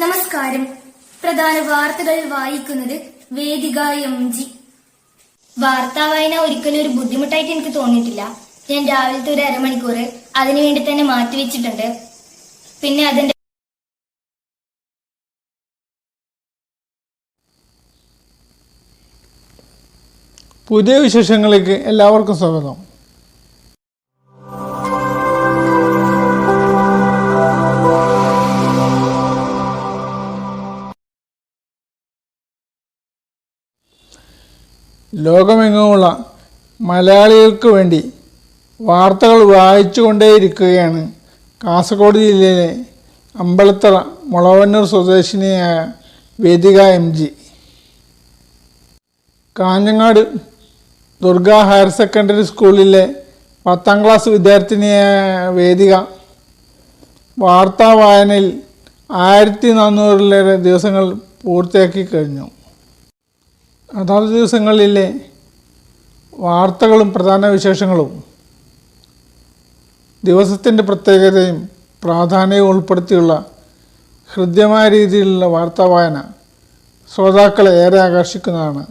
നമസ്കാരം. പ്രധാന വാർത്തകൾ വായിക്കുന്നത് വേദിക എം ജി. വാർത്താ വായന ഒരിക്കലും ഒരു ബുദ്ധിമുട്ടായിട്ട് എനിക്ക് തോന്നിയിട്ടില്ല. ഞാൻ രാവിലത്തെ ഒരു അരമണിക്കൂർ അതിനുവേണ്ടി തന്നെ മാറ്റിവെച്ചിട്ടുണ്ട്. പിന്നെ അതിന്റെ പുതിയ വിശേഷങ്ങളിലേക്ക് എല്ലാവർക്കും സ്വാഗതം. ലോകമെങ്ങുമുള്ള മലയാളികൾക്ക് വേണ്ടി വാർത്തകൾ വായിച്ചുകൊണ്ടേയിരിക്കുകയാണ്. കാസർഗോഡ് ജില്ലയിലെ അമ്പലത്തറ മുളവന്നൂർ സ്വദേശിനിയായ Vedika M G. Kanhangad Durga higher secondary സ്കൂളിലെ പത്താം ക്ലാസ് വിദ്യാർത്ഥിനിയായ വേദിക വാർത്താ വായനയിൽ ആയിരത്തി നാനൂറിലേറെ ദിവസങ്ങൾ പൂർത്തിയാക്കി കഴിഞ്ഞു. അതാത് ദിവസങ്ങളിലെ വാർത്തകളും പ്രധാന വിശേഷങ്ങളും ദിവസത്തിന്റെ പ്രത്യേകതയും പ്രാധാന്യവും ഉൾപ്പെടുത്തിയുള്ള ഹൃദ്യമായ രീതിയിലുള്ള വാർത്താ വായന ശ്രോതാക്കളെ ഏറെ ആകർഷിക്കുന്നതാണ്.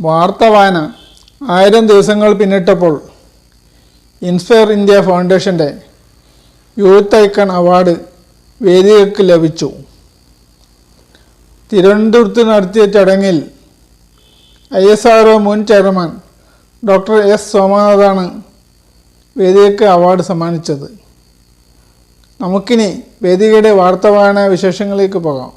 വാർത്ത വായന ആയിരം ദിവസങ്ങൾ പിന്നിട്ടപ്പോൾ ഇൻസ്പയർ ഇന്ത്യ ഫൗണ്ടേഷന്റെ യൂത്ത് ഐക്കൺ അവാർഡ് വേദികൾക്ക് ലഭിച്ചു. തിരുവനന്തപുരത്ത് നടത്തിയ ചടങ്ങിൽ ഐ എസ് ആർ മുൻ ചെയർമാൻ ഡോക്ടർ എസ് സോമനാഥാണ് വേദികയ്ക്ക് അവാർഡ് സമ്മാനിച്ചത്. നമുക്കിനി വേദികയുടെ വാർത്ത വായന വിശേഷങ്ങളിലേക്ക് പോകാം.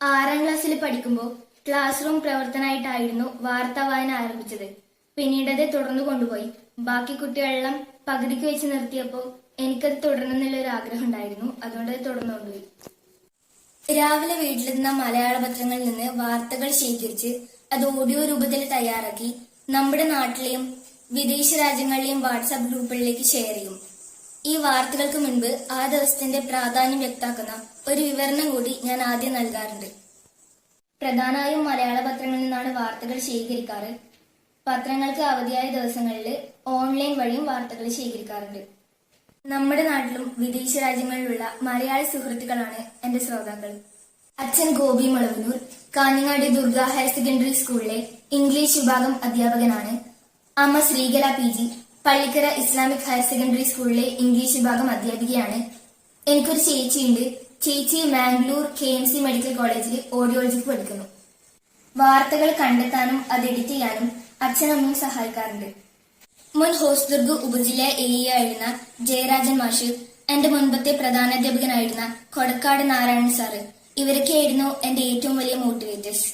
ആറാം ക്ലാസ്സിൽ പഠിക്കുമ്പോൾ ക്ലാസ് റൂം പ്രവർത്തനമായിട്ടായിരുന്നു വാർത്ത വായന ആരംഭിച്ചത്. പിന്നീടത് തുടർന്നു കൊണ്ടുപോയി. ബാക്കി കുട്ടികളെല്ലാം പകുതിക്ക് വെച്ച് നിർത്തിയപ്പോൾ എനിക്കത് തുടരണം ഒരു ആഗ്രഹം ഉണ്ടായിരുന്നു. അതുകൊണ്ട് അത് തുടർന്നു കൊണ്ടുപോയി. രാവിലെ വീട്ടിലെത്തുന്ന മലയാള പത്രങ്ങളിൽ നിന്ന് വാർത്തകൾ ശേഖരിച്ച് അത് ഓഡിയോ രൂപത്തിൽ തയ്യാറാക്കി നമ്മുടെ നാട്ടിലെയും വിദേശ രാജ്യങ്ങളിലെയും വാട്സാപ്പ് ഗ്രൂപ്പുകളിലേക്ക് ഷെയർ ചെയ്യും. ഈ വാർത്തകൾക്ക് മുൻപ് ആ ദിവസത്തിന്റെ പ്രാധാന്യം വ്യക്താക്കുന്ന ഒരു വിവരണം കൂടി ഞാൻ ആദ്യം നൽകാറുണ്ട്. പ്രധാനമായും മലയാള പത്രങ്ങളിൽ നിന്നാണ് വാർത്തകൾ ശേഖരിക്കാറ്. പത്രങ്ങൾക്ക് അവധിയായ ദിവസങ്ങളിൽ ഓൺലൈൻ വഴിയും വാർത്തകൾ ശേഖരിക്കാറുണ്ട്. നമ്മുടെ നാട്ടിലും വിദേശ രാജ്യങ്ങളിലുള്ള മലയാളി സുഹൃത്തുക്കളാണ് എന്റെ ശ്രോതാക്കൾ. അച്ഛൻ ഗോപി മുളവനൂർ കാഞ്ഞങ്ങാട് ദുർഗ ഹയർ സെക്കൻഡറി സ്കൂളിലെ ഇംഗ്ലീഷ് വിഭാഗം അധ്യാപകനാണ്. അമ്മ Sreekala P G Pallikkara Islamic higher secondary സ്കൂളിലെ ഇംഗ്ലീഷ് വിഭാഗം അധ്യാപികയാണ്. എനിക്കൊരു ചേച്ചിയുണ്ട്. ചേച്ചി Mangalore K M C medical കോളേജിൽ ഓഡിയോളജിക്ക് പഠിക്കുന്നു. വാർത്തകൾ കണ്ടെത്താനും അത് എഡിറ്റ് ചെയ്യാനും അച്ഛനമ്മയും സഹായിക്കാറുണ്ട്. മുൻ ഹോസ്ദുർഗ് ഉപജില്ല എ ആയിരുന്ന ജയരാജൻ മാഷ് എന്റെ മുൻപത്തെ പ്രധാനാധ്യാപകനായിരുന്ന കൊടക്കാട് നാരായണൻ സാറ് ഇവരൊക്കെയായിരുന്നു എന്റെ ഏറ്റവും വലിയ മോട്ടിവേറ്റേഴ്സ്.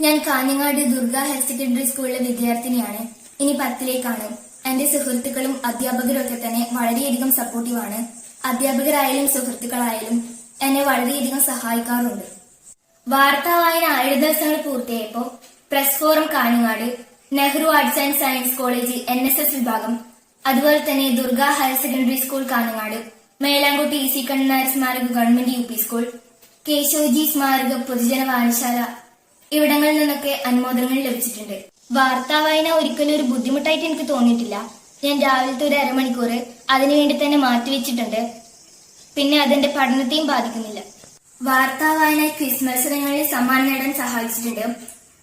ഞാൻ കാഞ്ഞങ്ങാട് ദുർഗ ഹയർ സെക്കൻഡറി സ്കൂളിലെ വിദ്യാർത്ഥിനിയാണ്. ഇനി പത്തിലേക്കാണ്. എന്റെ സുഹൃത്തുക്കളും അധ്യാപകരും ഒക്കെ തന്നെ വളരെയധികം സപ്പോർട്ടീവാണ് അധ്യാപകരായാലും സുഹൃത്തുക്കളായാലും എന്നെ വളരെയധികം സഹായിക്കാറുണ്ട്. വാർത്താ വായന ആയിരം ദിവസങ്ങൾ പൂർത്തിയായപ്പോ press forum Kanhangad Nehru arts and science college N S S വിഭാഗം. അതുപോലെ തന്നെ Durga higher secondary school Kanhangad Melankutty E C Kannan Nair സ്മാരക government U P school Keshavji സ്മാരക പൊതുജന വായനശാല. ഇവിടങ്ങളിൽ നിന്നൊക്കെ അനുമോദനങ്ങൾ ലഭിച്ചിട്ടുണ്ട്. വാർത്താ വായന ഒരിക്കലും ഒരു ബുദ്ധിമുട്ടായിട്ട് എനിക്ക് തോന്നിയിട്ടില്ല. ഞാൻ രാവിലത്തെ ഒരു അരമണിക്കൂർ അതിനുവേണ്ടി തന്നെ മാറ്റിവെച്ചിട്ടുണ്ട്. പിന്നെ അതെന്റെ പഠനത്തെയും ബാധിക്കുന്നില്ല. വാർത്താ വായന ക്വിസ് മത്സരങ്ങളിൽ സമ്മാനം നേടാൻ സഹായിച്ചിട്ടുണ്ട്.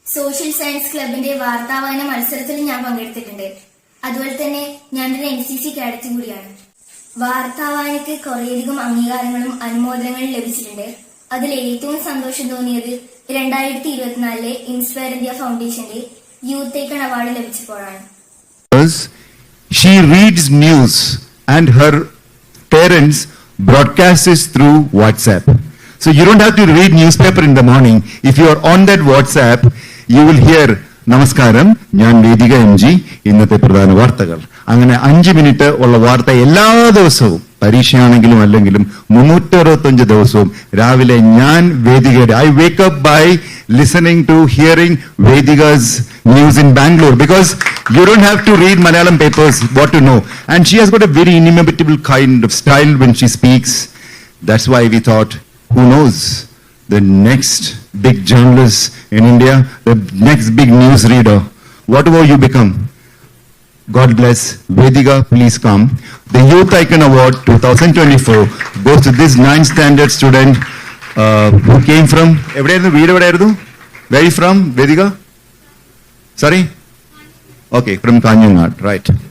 സോഷ്യൽ സയൻസ് ക്ലബിന്റെ വാർത്താവായന മത്സരത്തിൽ ഞാൻ പങ്കെടുത്തിട്ടുണ്ട് അതുപോലെ തന്നെ ഞാനൊരു എൻ സി സി കാഡറ്റ് കൂടിയാണ് വാർത്താ വായനയ്ക്ക് കുറേയധികം അംഗീകാരങ്ങളും അനുമോദനങ്ങളും ലഭിച്ചിട്ടുണ്ട് അതിൽ ഏറ്റവും സന്തോഷം തോന്നിയത് രണ്ടായിരത്തി ഇരുപത്തിനാലിലെ ഇൻസ്പയർ ഇന്ത്യ ഫൗണ്ടേഷന്റെ യൂത്ത് ഐക്കൺ അവാർഡ് ലഭിച്ചപ്പോഴാണ് she reads news and her parents broadcast this through WhatsApp. So you don't have to read newspaper in the morning. If you are on that WhatsApp, you will hear നമസ്കാരം ഞാൻ വേദിക M G ഇന്നത്തെ പ്രധാന വാർത്തകൾ അങ്ങനെ അഞ്ച് minute ഉള്ള വാർത്ത എല്ലാ ദിവസവും പരീക്ഷയാണെങ്കിലും അല്ലെങ്കിലും മുന്നൂറ്റി അറുപത്തഞ്ച് ദിവസവും രാവിലെ ഞാൻ വേദികയുടെ I wake up by listening to hearing Vediga's news in Bangalore because you don't have to read Malayalam papers what to know. And she has got a very inimitable kind of style when she speaks. That's why we thought, who knows, the next big journalist in India, the next big news reader. Whatever you become, God bless. Vediga. please come. The Youth Icon Award 2024 goes to this 9th standard student uh, who came from, where are you from, Vediga. Sorry? Okay, from Kanyangat, right.